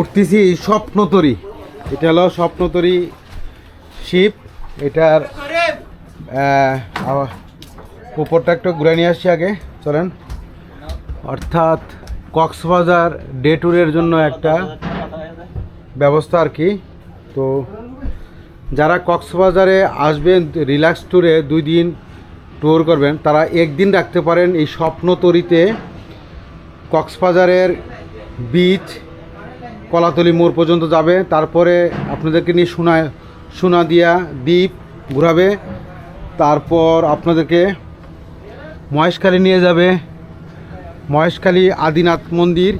উঠতেছি স্বপ্নতরী এটা হলো স্বপ্নতরী শিপ এটার উপরটা একটু ঘুরে নিয়ে আসছি আগে, চলেন। অর্থাৎ কক্সবাজার ডে ট্যুরের জন্য একটা ব্যবস্থা আর কি। তো যারা কক্সবাজারে আসবেন, রিল্যাক্স ট্যুরে দুই দিন ট্যুর করবেন, তারা একদিন রাখতে পারেন এই স্বপ্নতরীতে কক্সবাজারের বিচ, কলাতলি মোড় পর্যন্ত যাবে। তারপরে আপনাদেরকে নিয়ে সোনা, সোনাদিয়া দ্বীপ ঘুরাবে। তারপর আপনাদেরকে মহেশখালী নিয়ে যাবে। মহেশখালী আদিনাথ মন্দির।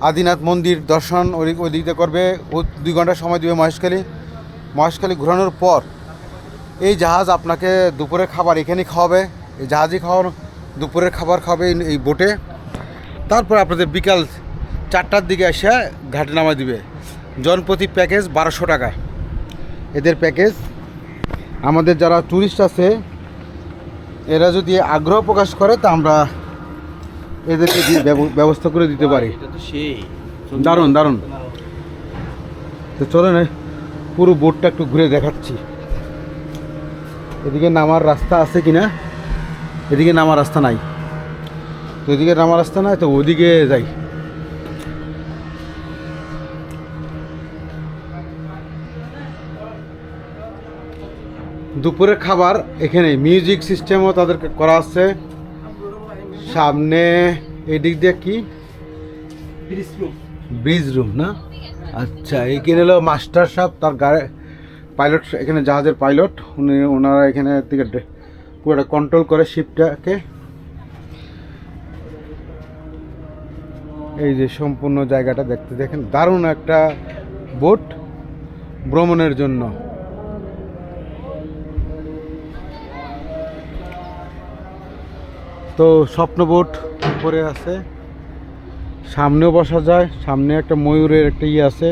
আদিনাথ মন্দির দর্শন ওই ওই দিক দিয়ে করবে। ও দুই ঘণ্টা সময় দিবে মহেশখালী। মহেশখালী ঘোরানোর পর এই জাহাজ আপনাকে দুপুরের খাবার এখানেই খাওয়াবে। এই জাহাজই খাওয়ানো দুপুরের খাবার খাবে এই- বোটে তারপর আপনাদের বিকাল চারটার দিকে এসে ঘাটে নামা দিবে। জনপ্রতি প্যাকেজ বারোশো টাকা। এদের প্যাকেজ আমাদের যারা ট্যুরিস্ট আছে এরা যদি আগ্রহ প্রকাশ করে তা আমরা এদেরকে দিয়ে ব্যব- ব্যবস্থা করে দিতে পারি। দারুণ দারুণ। তো চলো না পুরো বোটটা একটু ঘুরে দেখাচ্ছি। এদিকে নামার রাস্তা আছে কি না এদিকে নামার রাস্তা নাই। তো এদিকে নামার রাস্তা নাই তো ওদিকে যাই। দুপুরের খাবার এখানে মিউজিক সিস্টেমও তাদেরকে করা আছে। সামনে এদিক দিয়ে কি? ব্রিজ রুম না? আচ্ছা এখানে হলো? মাস্টার সাহেব তার গাড়ি, পাইলট এখানে জাহাজের পাইলট, উনি ওনারা এখানে থেকে পুরোটা কন্ট্রোল করে শিপটাকে এই যে সম্পূর্ণ জায়গাটা দেখতে, দেখেন, দারুণ একটা বোট ভ্রমণের জন্য। তো স্বপ্ন বোট উপরে আছে। সামনেও বসা যায়, সামনে একটা ময়ূরের একটা ইয়ে আছে।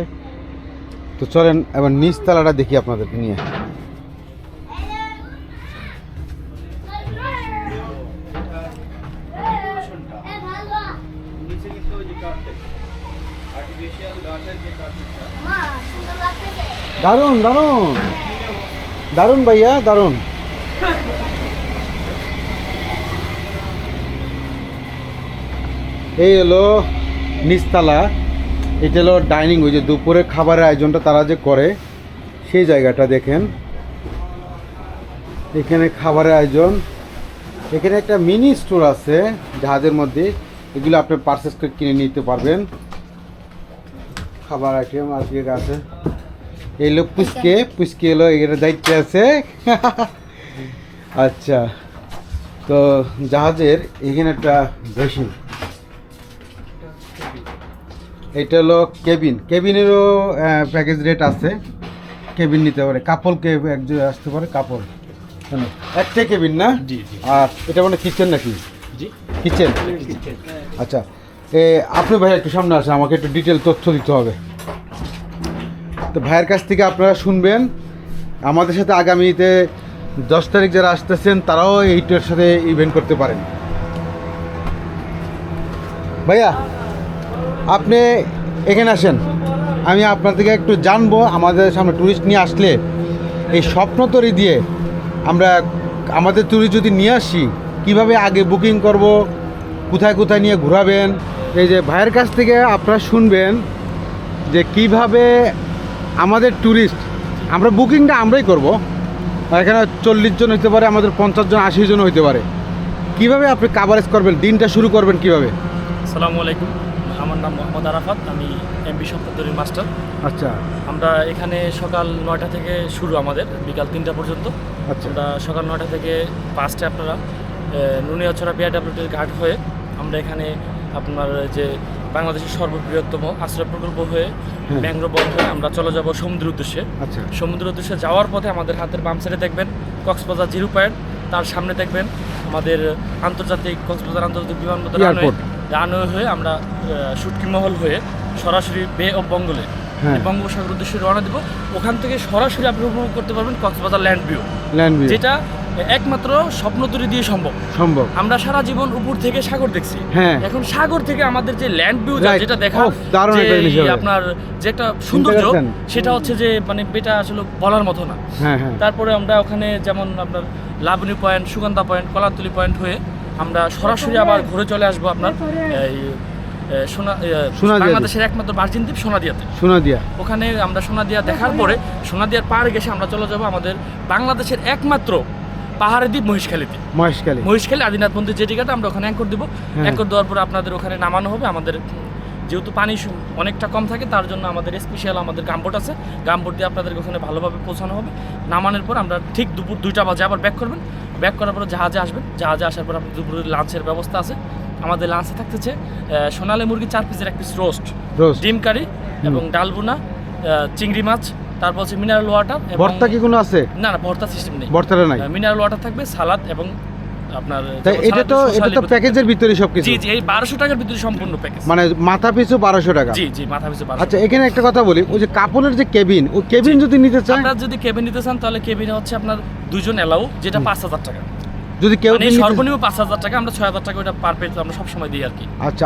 তো চলেন, এবার নিচতলাটা দেখি আপনাদেরকে নিয়ে। দারুণ দারুণ। দারুণ ভাইয়া, দারুণ। এই হলো নিচতলা, এটা হলো ডাইনিং ওই যে দুপুরে খাবারের আয়োজনটা তারা যে করে, সেই জায়গাটা দেখেন। এখানে খাবারের আয়োজন। এখানে একটা মিনি স্টোর আছে, জাহাজের মধ্যে। এগুলো আপনি পারচেস করে কিনে নিতে পারবেন। খাবার আইটেম আর কি আছে। এই হলো পুচকে পুচকে এলো এখানে দায়িত্বে আছে। আচ্ছা তো জাহাজের এখানে একটা বেশি এটা হলো কেবিন। কেবিনেরও প্যাকেজ রেট আছে। কেবিন নিতে পারে। কাপল কে একজন আসতে পারে কাপল কেন একটাই কেবিন না? জি, জি। আর এটা মানে কিচেন নাকি? জি। কিচেন আচ্ছা। এ আপনি ভাই একটু সামনে আসেন আমাকে একটু ডিটেল তথ্য দিতে হবে। তো ভাইয়ের কাছ থেকে আপনারা শুনবেন আমাদের সাথে আগামীতে দশ তারিখ যারা আসতেছেন তারাও এইটার সাথে ইভেন্ট করতে পারেন। ভাইয়া আপনি এখানে আসেন। আমি আপনার থেকে একটু জানব, আমাদের সামনে ট্যুরিস্ট নিয়ে আসলে এই স্বপ্ন স্বপ্নতরি দিয়ে আমরা আমাদের ট্যুরিস্ট যদি নিয়ে আসি, কীভাবে আগে বুকিং করব, কোথায় কোথায় নিয়ে ঘোরাবেন? এই যে ভাইয়ের কাছ থেকে আপনারা শুনবেন যে কীভাবে আমাদের ট্যুরিস্ট আমরা বুকিংটা আমরাই করব। এখানে চল্লিশ জন হতে পারে, আমাদের পঞ্চাশ জন, আশি জন হতে পারে। কীভাবে আপনি কাভারেজ করবেন, দিনটা শুরু করবেন কীভাবে? আসসালামু আলাইকুম। আমার নাম মোহাম্মদ আরাফাত আমি এমপি সপ্তদরীর মাস্টার। আচ্ছা। আমরা এখানে সকাল নয়টা থেকে শুরু আমাদের বিকাল তিনটা পর্যন্ত। আচ্ছা। আমরা সকাল নয়টা থেকে পাঁচটা আপনারা নুনিয়াছড়া বিআরডাব্লিউটির ঘাট হয়ে আমরা এখানে আপনার যে বাংলাদেশের সর্ববৃহত্তম আশ্রয় প্রকল্প হয়ে হ্যাঁ। ম্যাংগ্রোভ বন হয়ে আমরা চলে যাব সমুদ্র উদ্দেশ্যে। আচ্ছা। সমুদ্র উদ্দেশ্যে যাওয়ার পথে আমাদের হাতের বাম সাইডে দেখবেন কক্সবাজার জিরো পয়েন্ট তার সামনে দেখবেন আমাদের আন্তর্জাতিক কক্সবাজার আন্তর্জাতিক বিমানবন্দর রানওয়ে হয়ে আমরা সুটকি মহল হয়ে সরাসরি বে অফ বঙ্গলে হ্যাঁ। বঙ্গোপসাগর উদ্দেশ্যে রওনা দেবো। ওখান থেকে সরাসরি আপনি উপভোগ করতে পারবেন Cox's Bazar land view land view যেটা একমাত্র স্বপ্ন তৈরি দিয়ে সম্ভব। সম্ভব। আমরা সারা জীবন উপর থেকে সাগর দেখছি। হ্যাঁ। এখন সাগর থেকে আমাদের যে ল্যান্ড ভিউ যেটা দেখা। আপনার যে একটা সৌন্দর্য সেটা হচ্ছে যে মানে এটা আসলে বলার মতো না। হ্যাঁ তারপরে আমরা ওখানে যেমন আপনার Laboni point Sugandha point Kolatoli point হয়ে আমরা সরাসরি আবার ঘুরে চলে আসব আপনার এই এ, সোনা বাংলাদেশের একমাত্র ভার্জিন দ্বীপ সোনাদিয়াতে। শোনা দিয়া ওখানে আমরা সোনাদিয়া দেখার পরে সোনাদিয়ার গেছে আমরা চলে যাব আমাদের বাংলাদেশের একমাত্র পাহাড়ি দ্বীপ মহিষখালীতে মহেশখালী। মহিষখালী আদিনাথ মন্দির যে টিকাটা আমরা ওখানে অ্যাঙ্কর দিব। অ্যাঙ্কর দেওয়ার পরে আপনাদের ওখানে নামানো হবে। আমাদের যেহেতু পানি অনেকটা কম থাকে তার জন্য আমাদের স্পেশাল আমাদের গামবোট আছে। গামবোট দিয়ে আপনাদের ওখানে ভালোভাবে পৌঁছানো হবে। নামানোর পর আমরা ঠিক দুপুর দুইটা বাজে আবার ব্যাক করবেন। ব্যাক করার পরে জাহাজে আসবেন জাহাজে আসার পর আপনার দুপুরের লাঞ্চের ব্যবস্থা আছে। আমাদের লাঞ্চে থাকতেছে সোনালে মুরগি চার পিসের এক পিস রোস্ট রোস্ট ডিম কারি এবং ডালবুনা চিংড়ি মাছ তারপর হচ্ছে মিনারেল ওয়াটার ভর্তা কি কোনো আছে? না না ভর্তা সিস্টেম নেই। ভর্তাটা নাই। মিনারেল ওয়াটার থাকবে সালাদ এবং আপনার এটা তো এটা তো প্যাকেজের ভিতরে সব কিছু জি জি এই বারোশো টাকার ভিতরে সম্পূর্ণ প্যাকেজ মানে মাথা পিছু বারোশো টাকা। জি জি মাথা পিছু আচ্ছা এখানে একটা কথা বলি ওই যে কাপড়ের যে কেবিন ওই কেবিন যদি নিতে চায় আপনারা যদি কেবিন নিতে চান তাহলে কেবিনে হচ্ছে আপনার দুজন এলাও যেটা পাঁচ হাজার টাকা। যদি কেউ মানে সর্বনিম্ন পাঁচ হাজার টাকা আমরা ছয় হাজার টাকা ওটা পার পেজ আমরা সবসময় দিই আর কি। আচ্ছা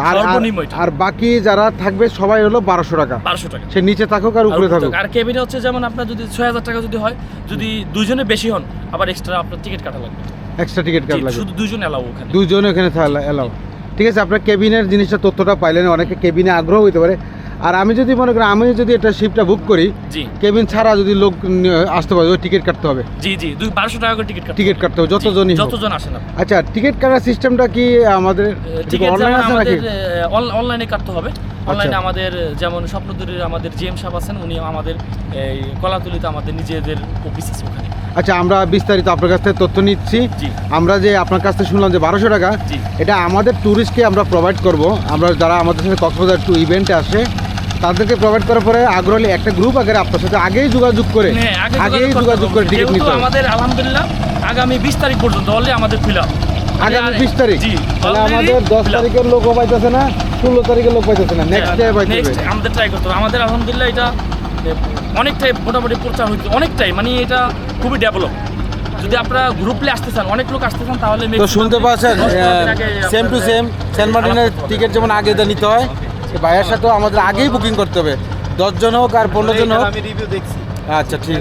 আর বাকি যারা থাকবে সবাই হলো বারোশো টাকা। বারোশো টাকা। সে নিচে থাকুক আর উপরে থাকুক। আর কেবিনে হচ্ছে যেমন আপনার যদি ছয় হাজার টাকা যদি হয় যদি দুজনে বেশি হন আবার এক্সট্রা আপনার টিকিট কাটা লাগবে। এক্সট্রা টিকিট কাট লাগে শুধু দুজন এলাও ওখানে। দুজন ওখানে এলাও ঠিক আছে আপনার কেবিনের জিনিসটা তথ্যটা পাইলেন অনেকে কেবিনে আগ্রহ হইতে পারে। আর আমি যদি মনে করি আমি যদি একটা শিপটা বুক করি জি। কেবিন ছাড়া যদি লোক আসতে পারে ওই টিকিট কাটতে হবে। জি জি দুই বারোশো টাকা করে টিকিট কাটতে টিকিট কাটতে হবে যতজনই যতজন আসেন আচ্ছা টিকিট কাটার সিস্টেমটা কি আমাদের টিকিট অনলাইন আছে নাকি? আমাদের অনলাইনে কাটতে হবে। অনলাইনে আচ্ছা। আমাদের যেমন স্বপ্নদুরের আমাদের জিএম সাহেব আছেন উনি আমাদের এই কলাতুলিতে আমাদের নিজেদের অফিস আছে ওখানে। আচ্ছা আমরা বিস্তারিত আপনার কাছ থেকে তথ্য নিচ্ছি। আমরা যে আপনার কাছ থেকে শুনলাম যে বারোশো টাকা এটা আমাদের ট্যুরিস্টকে আমরা প্রোভাইড করব। আমরা যারা আমাদের সাথে কক্সবাজার টু ইভেন্টে আসে তাদেরকে প্রোভাইড করার পরে আগ্রহী একটা গ্রুপ আগে আপনার সাথে আগেই যোগাযোগ করে হ্যাঁ, আগেই যোগাযোগ করে টিকিট নিতে আমাদের আলহামদুলিল্লাহ আগামী বিশ তারিখ পর্যন্ত অলরেডি আমাদের ফিল আপ আগামী বিশ তারিখ। তাহলে আমাদের দশ তারিখের লোকও পাইতেছে না ষোলো তারিখের লোক পাইতেছে না। নেক্সট ডে হ্যাঁ, পাইতেছে। আমাদের ট্রাই করতে হবে। আমাদের আলহামদুলিল্লাহ এটা অনেকটাই মোটামুটি প্রচার হইতে অনেকটাই মানে এটা খুবই ডেভেলপ যদি আপনারা গ্রুপলে আসতে চান অনেক লোক আসতে চান তাহলে তো শুনতে পাচ্ছেন সেম টু সেম সেন্ট মার্টিনের টিকিট যেমন আগে নিতে হয় সে ভাইয়ের সাথেও আমাদের আগেই বুকিং করতে হবে। দশজন হোক আর পনেরো জন হোক। আমি রিভিউ দেখছি। আচ্ছা ঠিক।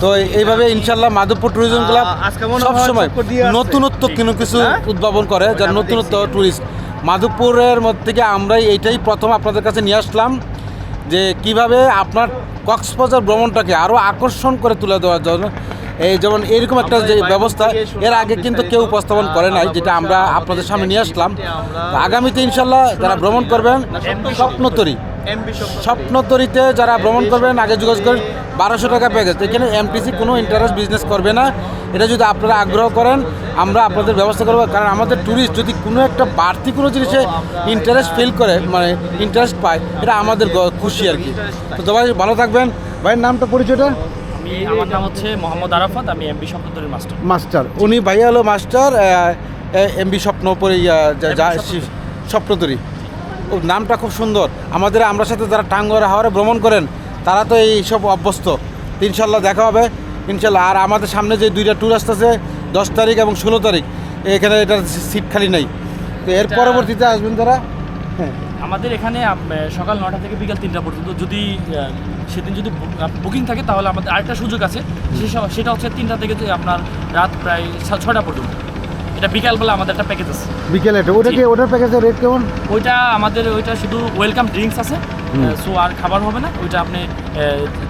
তো এইভাবে ইনশাল্লাহ মাধবপুর ট্যুরিজম ক্লাব আ- হয় সব সময় চক্কর দিয়ে আসছে। নতুনত্ব কোনো কিছু হ্যাঁ? উদ্ভাবন করে যার আমি নতুনত্ব ট্যুরিস্ট মাধবপুরের মধ্যে থেকে আমরাই এইটাই প্রথম আপনাদের কাছে নিয়ে আসলাম যে কীভাবে আপনার কক্সবাজার ভ্রমণটাকে আরও আকর্ষণ করে তুলে দেওয়ার জন্য। এই যেমন এরকম একটা যে ব্যবস্থা এর আগে কিন্তু কেউ উপস্থাপন করে নাই যেটা আমরা আপনাদের সামনে নিয়ে আসলাম। আগামীতে ইনশাল্লাহ যারা ভ্রমণ করবেন স্বপ্নতরী। এমবি স্বপ্নতরীতে যারা ভ্রমণ করবেন আগে যোগাযোগ করেন বারোশো টাকা প্যাকেজ এখানে এমটিসি কোনো ইন্টারেস্ট বিজনেস করবে না। এটা যদি আপনারা আগ্রহ করেন আমরা আপনাদের ব্যবস্থা করব। কারণ আমাদের ট্যুরিস্ট যদি কোনো একটা বাড়তি কোনো জিনিসে ইন্টারেস্ট ফিল করে মানে ইন্টারেস্ট পায় এটা আমাদের খুশি আর কি। তো সবাই ভালো থাকবেন। ভাইয়ের নামটা পরিচয়টা? আমি আমার নাম হচ্ছে মোহাম্মদ আরাফাত আমি এমবি স্বপ্নদুরের মাস্টার মাস্টার উনি ভাইয়া হলো মাস্টার এমবি স্বপ্ন পরে যা- যা- স্বপ্নতরী। নামটা খুব সুন্দর। আমাদের আমরা সাথে যারা টাঙ্গরা হাওড়ে ভ্রমণ করেন তারা তো এই সব অভ্যস্ত। ইনশাল্লাহ দেখা হবে। ইনশাল্লাহ আর আমাদের সামনে যে দুইটা ট্যুর আসতেছে দশ তারিখ এবং ষোলো তারিখ এখানে এটার সিট খালি নেই। তো এর পরবর্তীতে আসবেন তারা হ্যাঁ। আমাদের এখানে সকাল নটা থেকে বিকাল তিনটা পর্যন্ত যদি সেদিন যদি বুকিং থাকে তাহলে আমাদের আরেকটা সুযোগ আছে। সেটা হচ্ছে তিনটা থেকে আপনার রাত প্রায় ছটা পর্যন্ত। এটা বিকালবেলা আমাদের একটা প্যাকেজ আছে। বিকেলে এটা ওটা কি ওটার প্যাকেজের রেট কেমন? ওইটা আমাদের ওইটা শুধু ওয়েলকাম ড্রিঙ্কস আছে। সো আর খাবার হবে না ওইটা আপনি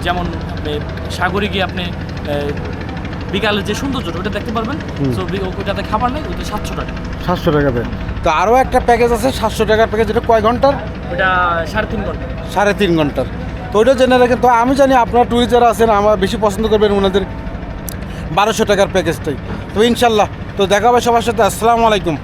যেমন আপনি সাগরে গিয়ে আপনি আহ, বিকালের যে সৌন্দর্যটা ওটা দেখতে পারবেন। সো ওইটাতে খাবার নেই ওইটা সাতশো টাকা। সাতশো টাকাতে তো আরও একটা প্যাকেজ আছে সাতশো টাকার প্যাকেজ এটা কয় ঘণ্টার? ওইটা সাড়ে তিন ঘণ্টা। সাড়ে তিন ঘণ্টার। তো ওইটা জেনে রাখেন তো আমি জানি আপনার ট্যুরিস্ট যারা আছেন আমার বেশি পছন্দ করবেন ওনাদের বারোশো টাকার প্যাকেজটাই তো ইনশাল্লাহ তো দেখা সবার সাথে। আসসালামু আলাইকুম।